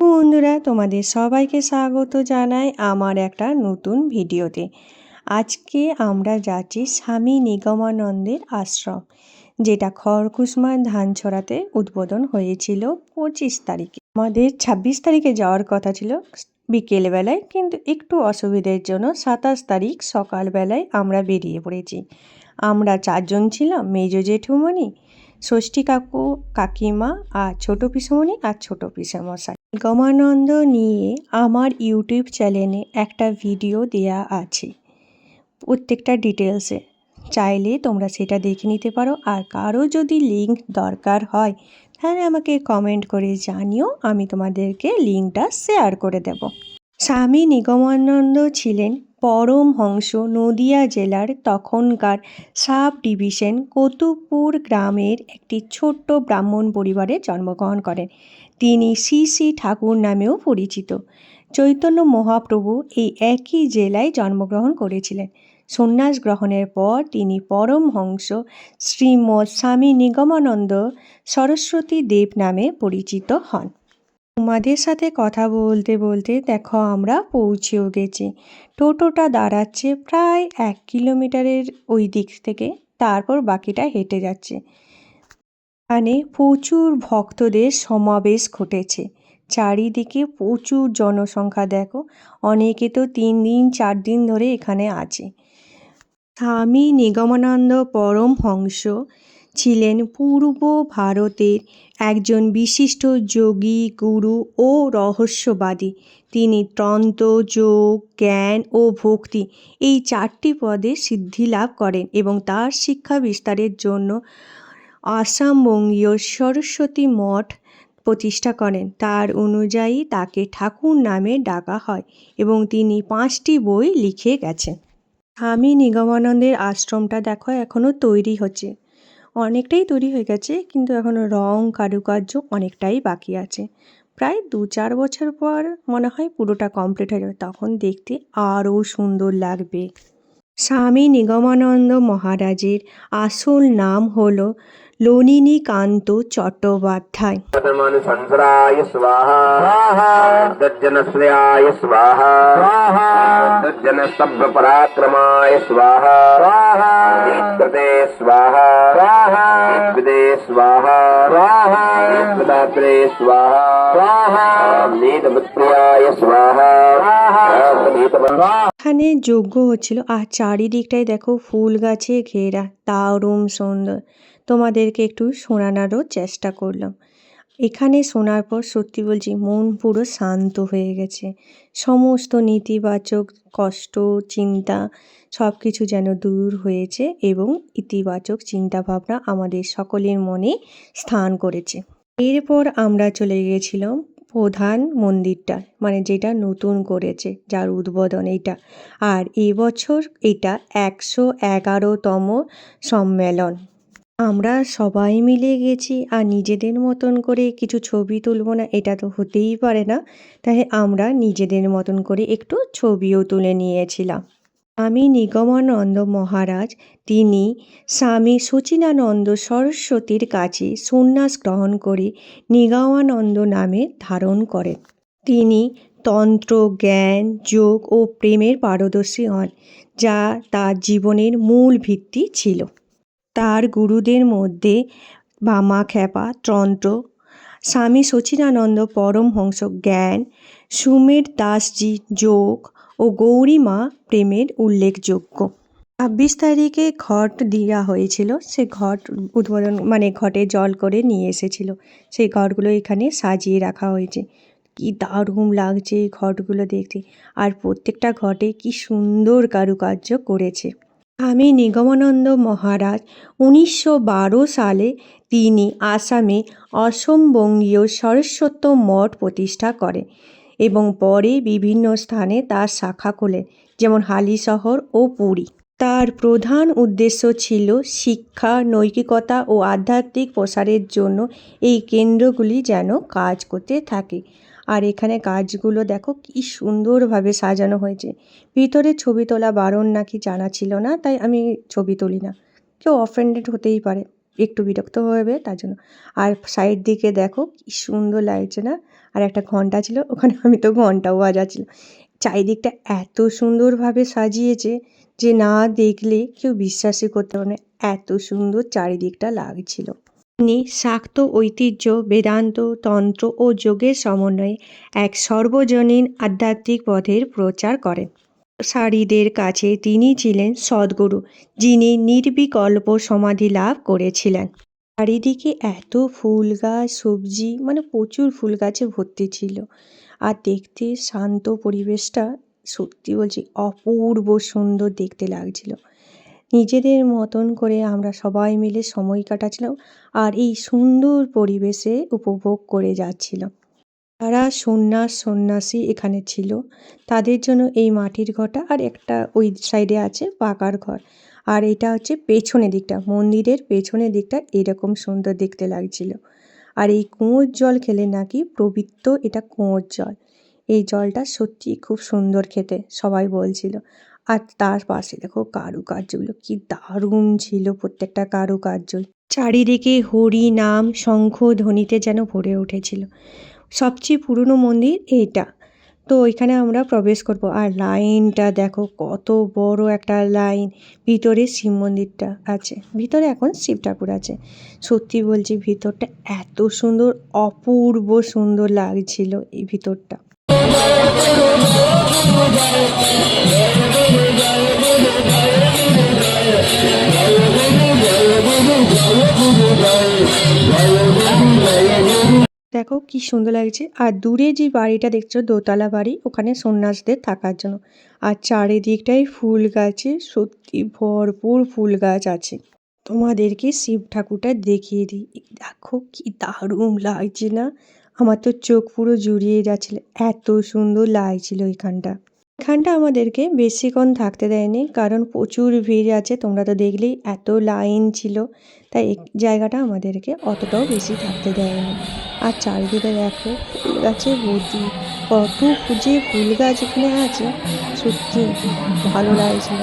বন্ধুরা, তোমাদের সবাইকে স্বাগত জানাই আমার একটা নতুন ভিডিওতে। আজকে আমরা যাচ্ছি স্বামী নিগমানন্দের আশ্রম, যেটা খড়কুসমার ধান ছড়াতে উদ্বোধন হয়েছিল পঁচিশ তারিখে। আমাদের ছাব্বিশ তারিখে যাওয়ার কথা ছিল বিকেলবেলায়, কিন্তু একটু অসুবিধের জন্য সাতাশ তারিখ সকালবেলায় আমরা বেরিয়ে পড়েছি। আমরা চারজন ছিলাম, মেজ জেঠুমণি, ষষ্ঠী কাকু, কাকিমা, আর ছোট পিসমণি আর ছোট পিসমশাই। গমানন্দ নিয়ে আমার ইউটিউব চ্যানেলে একটা ভিডিও দেয়া আছে। প্রত্যেকটা ডিটেলসে চাইলে তোমরা সেটা দেখে নিতে পারো। আর কারও যদি লিঙ্ক দরকার হয়, তাহলে আমাকে কমেন্ট করে জানিও, আমি তোমাদেরকে লিঙ্কটা শেয়ার করে দেব। স্বামী নিগমানন্দ ছিলেন পরমহংস নদিয়া জেলার তখনকার সাব ডিভিশন কতুপুর গ্রামের একটি ছোট্ট ব্রাহ্মণ পরিবারে জন্মগ্রহণ করেন। তিনি শ্রী শ্রী ঠাকুর নামেও পরিচিত। চৈতন্য মহাপ্রভু এই একই জেলায় জন্মগ্রহণ করেছিলেন। সন্ন্যাস গ্রহণের পর তিনি পরমহংস শ্রীমৎ স্বামী নিগমানন্দ সরস্বতী দেব নামে পরিচিত হন। তোমাদের সাথে কথা বলতে বলতে দেখো আমরা পৌঁছেও গেছি। টোটোটা দাঁড়াচ্ছে প্রায় এক কিলোমিটারের ওই দিক থেকে, তারপর বাকিটা হেঁটে যাচ্ছে। এখানে প্রচুর ভক্তদের সমাবেশ ঘটেছে। চারিদিকে প্রচুর জনসংখ্যা, দেখো। অনেকে তো তিন দিন, চার দিন ধরে এখানে আছে। স্বামী নিগমানন্দ পরমহংস ছিলেন পূর্ব ভারতের একজন বিশিষ্ট যোগী, গুরু ও রহস্যবাদী। তিনি তন্ত্র, যোগ, জ্ঞান ও ভক্তি এই চারটি পদে সিদ্ধি লাভ করেন এবং তার শিক্ষা বিস্তারের জন্য আসামবঙ্গীয় সরস্বতী মঠ প্রতিষ্ঠা করেন। তার অনুযায়ী তাকে ঠাকুর নামে ডাকা হয় এবং তিনি পাঁচটি বই লিখে গেছেন। স্বামী নিগমানন্দের আশ্রমটা দেখো এখনও তৈরি হচ্ছে। অনেকটাই তৈরি হয়ে গেছে কিন্তু এখনও রং, কারুকার্য অনেকটাই বাকি আছে। প্রায় দু চার বছর পর মনে হয় পুরোটা কমপ্লিট হয়ে যাবে, তখন দেখতে আরও সুন্দর লাগবে। স্বামী নিগমানন্দ মহারাজের আসল নাম হলো ললিনীকান্ত চট্টোপাধ্যায় संसराय स्वाहा दर्जनश्रयाय स्वाहा दर्जन सभ्य पराक्रमाय स्वाहा कृते स्वाहा विदे स्वाहा विदात्रे स्वाहा नीतमत्प्रियाय स्वाहा এখানে যজ্ঞ হচ্ছিল আর চারিদিকটাই দেখো ফুল গাছে ঘেরা দারুণ সুন্দর তোমাদেরকে একটু শোনানোরও চেষ্টা করলাম। এখানে শোনার পর সত্যি বলছি, মন পুরো শান্ত হয়ে গেছে। সমস্ত নেতিবাচক কষ্ট, চিন্তা সব কিছু যেন দূর হয়েছে এবং ইতিবাচক চিন্তাভাবনা আমাদের সকলের মনে স্থান করেছে। এরপর আমরা চলে গিয়েছিলাম প্রধান মন্দিরটা মানে যেটা নতুন করেছে, যার উদ্বোধন এইটা আর এবছর এটা একশো এগারোতম সম্মেলন। আমরা সবাই মিলে গেছি আর নিজেদের মতন করে কিছু ছবি তুলব না, এটা তো হতেই পারে না। তাই আমরা নিজেদের মতন করে একটু ছবিও তুলে নিয়েছিলাম। স্বামী নিগমানন্দ মহারাজ, তিনি স্বামী সচিনানন্দ সরস্বতীর কাছে সন্ন্যাস গ্রহণ করে নিগমানন্দ নামে ধারণ করেন। তিনি তন্ত্র, জ্ঞান, যোগ ও প্রেমের পারদর্শী হন, যা তার জীবনের মূল ভিত্তি ছিল। তার গুরুদের মধ্যে বামা খ্যাপা তন্ত্র স্বামী সচিনানন্দ পরমহংস জ্ঞান, সুমের দাসজি যোগ ও গৌরীমা প্রেমের উল্লেখযোগ্য। ছাব্বিশ তারিখে ঘট দেওয়া হয়েছিল। সে ঘট উদ্বোধন মানে ঘটে জল করে নিয়ে এসেছিল। সেই ঘটগুলো এখানে সাজিয়ে রাখা হয়েছে। কি দারুণ লাগছে এই ঘটগুলো দেখতে। আর প্রত্যেকটা ঘটে কি সুন্দর কারুকার্য করেছে। স্বামী নিগমানন্দ মহারাজ উনিশশো বারো সালে তিনি আসামে অসমবঙ্গীয় সরস্বত মঠ প্রতিষ্ঠা করেন এবং পরে বিভিন্ন স্থানে তার শাখা খোলেন, যেমন হালিশহর ও পুরী। তার প্রধান উদ্দেশ্য ছিল শিক্ষা, নৈতিকতা ও আধ্যাত্মিক প্রসারের জন্য এই কেন্দ্রগুলি যেন কাজ করতে থাকে। আর এখানে গাছগুলো দেখো কি সুন্দরভাবে সাজানো হয়েছে। ভিতরে ছবি তোলা বারণ নাকি জানা ছিল না, তাই আমি ছবি তুলি না। কেউ অফেন্ডেড হতেই পারে, একটু বিরক্ত হবে তার জন্য। আর সাইড দিকে দেখো কি সুন্দর লাগছে না? আর একটা ঘণ্টা ছিল, ওখানে আমি তো ঘন্টাও বাজাচ্ছিল চারিদিকটা এত সুন্দরভাবে সাজিয়েছে যে না দেখলে কেউ বিশ্বাসই করতে পারবে না, এত সুন্দর চারিদিকটা লাগছিল। তিনি শাক্ত ঐতিহ্য, বেদান্ত, তন্ত্র ও যোগের সমন্বয়ে এক সর্বজনীন আধ্যাত্মিক পথের প্রচার করেন। সারিদের কাছে তিনি ছিলেন সদ্গুরু, যিনি নির্বিকল্প সমাধি লাভ করেছিলেন। চারিদিকে এত ফুল গাছ, সবজি মানে প্রচুর ফুল গাছে ভর্তি ছিল। আর দেখতে শান্ত পরিবেশটা সত্যি বলছি অপূর্ব সুন্দর দেখতে লাগছিল। নিজেদের মতন করে আমরা সবাই মিলে সময় কাটাচ্ছিলাম আর এই সুন্দর পরিবেশে উপভোগ করে যাচ্ছিলাম। তারা সন্ন্যাস সন্ন্যাসী এখানে ছিল। তাদের জন্য এই মাটির ঘরটা আর একটা ওই সাইডে আছে পাকার ঘর। আর এটা হচ্ছে পেছনের দিকটা, মন্দিরের পেছনের দিকটা এরকম সুন্দর দেখতে লাগছিল। আর এই কুঁয়োর জল খেলে নাকি পবিত্র এটা কুঁয়োর জল। এই জলটা সত্যি খুব সুন্দর খেতে, সবাই বলছিল। আর তার পাশে দেখো কারুকার্যগুলো কি দারুণ ছিল প্রত্যেকটা কারুকার্য। চারিদিকে হরি নাম শঙ্খ ধ্বনিতে যেন ভরে উঠেছিল। সবচেয়ে পুরনো মন্দির এইটা। তো ওইখানে আমরা প্রবেশ করব। আর লাইনটা দেখো, কত বড় একটা লাইন। ভিতরে শিব মন্দিরটা আছে, ভিতরে এখন শিব ঠাকুর আছে। সত্যি বলছি, ভিতরটা এত সুন্দর, অপূর্ব সুন্দর লাগছিল এই ভিতরটা। দেখো কি সুন্দর লাগছে। আর দূরে যে বাড়িটা দেখছ, দোতলা বাড়ি, ওখানে সন্ন্যাসদের থাকার জন্য। আর চারিদিকটাই ফুল গাছে, সত্যি ভরপুর ফুল গাছ আছে। তোমাদেরকে শিব ঠাকুরটা দেখিয়ে দিই। দেখো কি দারুণ লাগছে না? আমার তো চোখ পুরো জুড়িয়ে যাচ্ছিল। এত সুন্দর লাগছিল এখানটা। এখানটা আমাদেরকে বেশিক্ষণ থাকতে দেয়নি, কারণ প্রচুর ভিড় আছে। তোমরা তো দেখলেই এত লাইন ছিল। তাই জায়গাটা আমাদেরকে অতটাও বেশি থাকতে দেয়নি। আর চারিদিকে দেখো, ফুল গাছে ভর্তি কত খুঁজে ফুল গাছ এখানে আছে, সত্যি ভালো লাগছিল।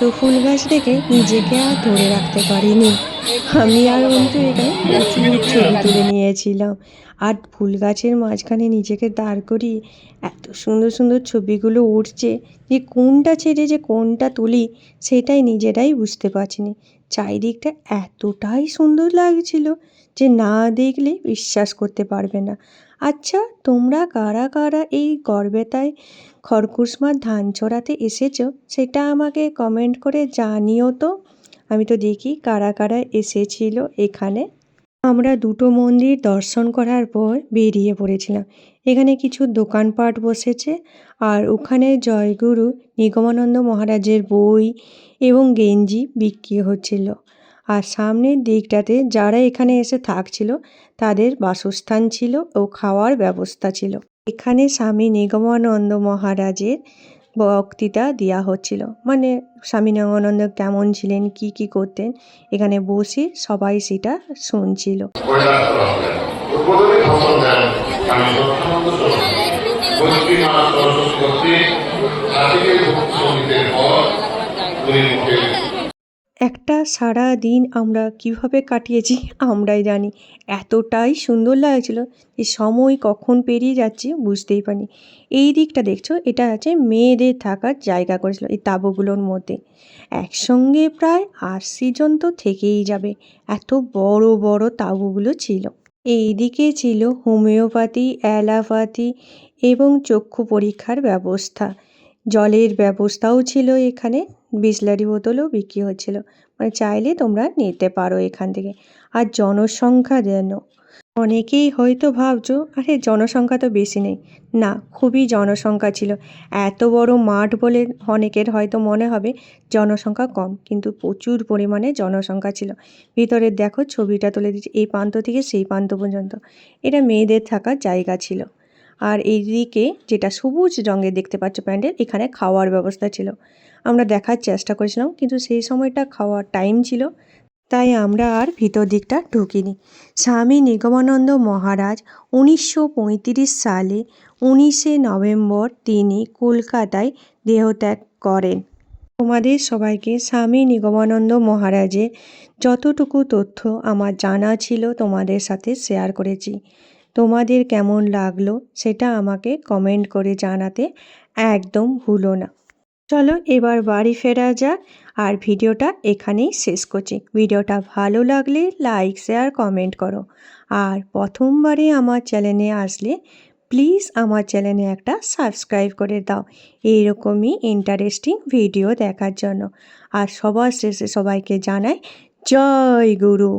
তো ফুল গাছ দেখে নিজেকে আর ধরে রাখতে পারিনি। আমি আর অন্তু এখানে প্রচুর ছবি তুলে নিয়েছিলাম। আর ফুল গাছের মাঝখানে নিজেকে দাঁড় করিয়ে এত সুন্দর সুন্দর ছবিগুলো উঠছে যে কোনটা ছেড়ে যে কোনটা তুলি সেটাই নিজেরাই বুঝতে পারছি পারছিনি। চারিদিকটা এতটাই সুন্দর লাগছিল যে না দেখলে বিশ্বাস করতে পারবে না। আচ্ছা তোমরা কারা কারা এই গড়বেতায় খরকুশমার ধান চড়াতে এসেছ? সেটা আমাকে কমেন্ট করে জানিও তো। আমি তো দেখি কারা কারা এসেছিল এখানে। আমরা দুটো মন্দির দর্শন করার পর বেরিয়ে পড়েছিলাম। এখানে কিছু দোকানপাট বসেছে আর ওখানে জয়গুরু নিগমানন্দ মহারাজের বই এবং গেঞ্জি বিক্রি হচ্ছিল। আর সামনের দিকটাতে যারা এখানে এসে থাকছিল, তাদের বাসস্থান ছিল ও খাওয়ার ব্যবস্থা ছিল। এখানে স্বামী নিগমানন্দ মহারাজের বক্তৃতা দেওয়া হচ্ছিল। মানে স্বামী নিগমানন্দ কেমন ছিলেন, কি কি করতেন, এখানে বসে সবাই সেটা শুনছিল। সারা দিন আমরা কীভাবে কাটিয়েছি, আমরাই জানি। এতটাই সুন্দর লাগছিল যে সময় কখন পেরিয়ে যাচ্ছে বুঝতেই পারিনি। এই দিকটা দেখছ, এটা আছে মেয়েদের থাকার জায়গা করেছিল এই তাঁবুগুলোর মধ্যে। একসঙ্গে প্রায় আশি জন তো থেকেই যাবে, এত বড় বড় তাঁবুগুলো ছিল। এই দিকে ছিল হোমিওপ্যাথি, অ্যালোপ্যাথি এবং চক্ষু পরীক্ষার ব্যবস্থা। জলের ব্যবস্থাও ছিল এখানে, বিসলারি বোতলও বিক্রি হচ্ছিল। মানে চাইলে তোমরা নিতে পারো এখান থেকে। আর জনসংখ্যা যেন, অনেকেই হয়তো ভাবছ, আরে জনসংখ্যা তো বেশি নেই। না, খুবই জনসংখ্যা ছিল। এত বড় মাঠ বলে অনেকের হয়তো মনে হবে জনসংখ্যা কম, কিন্তু প্রচুর পরিমাণে জনসংখ্যা ছিল। ভিতরে দেখো ছবিটা তুলে দিচ্ছে, এই প্রান্ত থেকে সেই প্রান্ত পর্যন্ত। এটা মেয়েদের থাকার জায়গা ছিল। আর এইদিকে যেটা সবুজ রঙের দেখতে পাচ্ছ প্যান্ডেল, এখানে খাওয়ার ব্যবস্থা ছিল। আমরা দেখার চেষ্টা করেছিলাম, কিন্তু সেই সময়টা খাওয়ার টাইম ছিল, তাই আমরা আর ভিতর দিকটা ঢুকিনি। স্বামী নিগমানন্দ মহারাজ উনিশশো পঁয়ত্রিশ সালে উনিশে নভেম্বর তিনি কলকাতায় দেহত্যাগ করেন। তোমাদের সবাইকে স্বামী নিগমানন্দ মহারাজের যতটুকু তথ্য আমার জানা ছিল তোমাদের সাথে শেয়ার করেছি। তোমাদের কেমন লাগল সেটা আমাকে কমেন্ট করে জানাতে একদম ভুলো না। চলো এবার বাড়ি ফেরা যাক আর ভিডিওটা এখানেই শেষ করছি। ভিডিওটা ভালো লাগলে লাইক, শেয়ার, কমেন্ট করো। আর প্রথমবারে আমার চ্যানেলে আসলে প্লিজ আমার চ্যানেলে একটা সাবস্ক্রাইব করে দাও এইরকমই ইন্টারেস্টিং ভিডিও দেখার জন্য। আর সবার শেষে সবাইকে জানাই, জয় গুরু।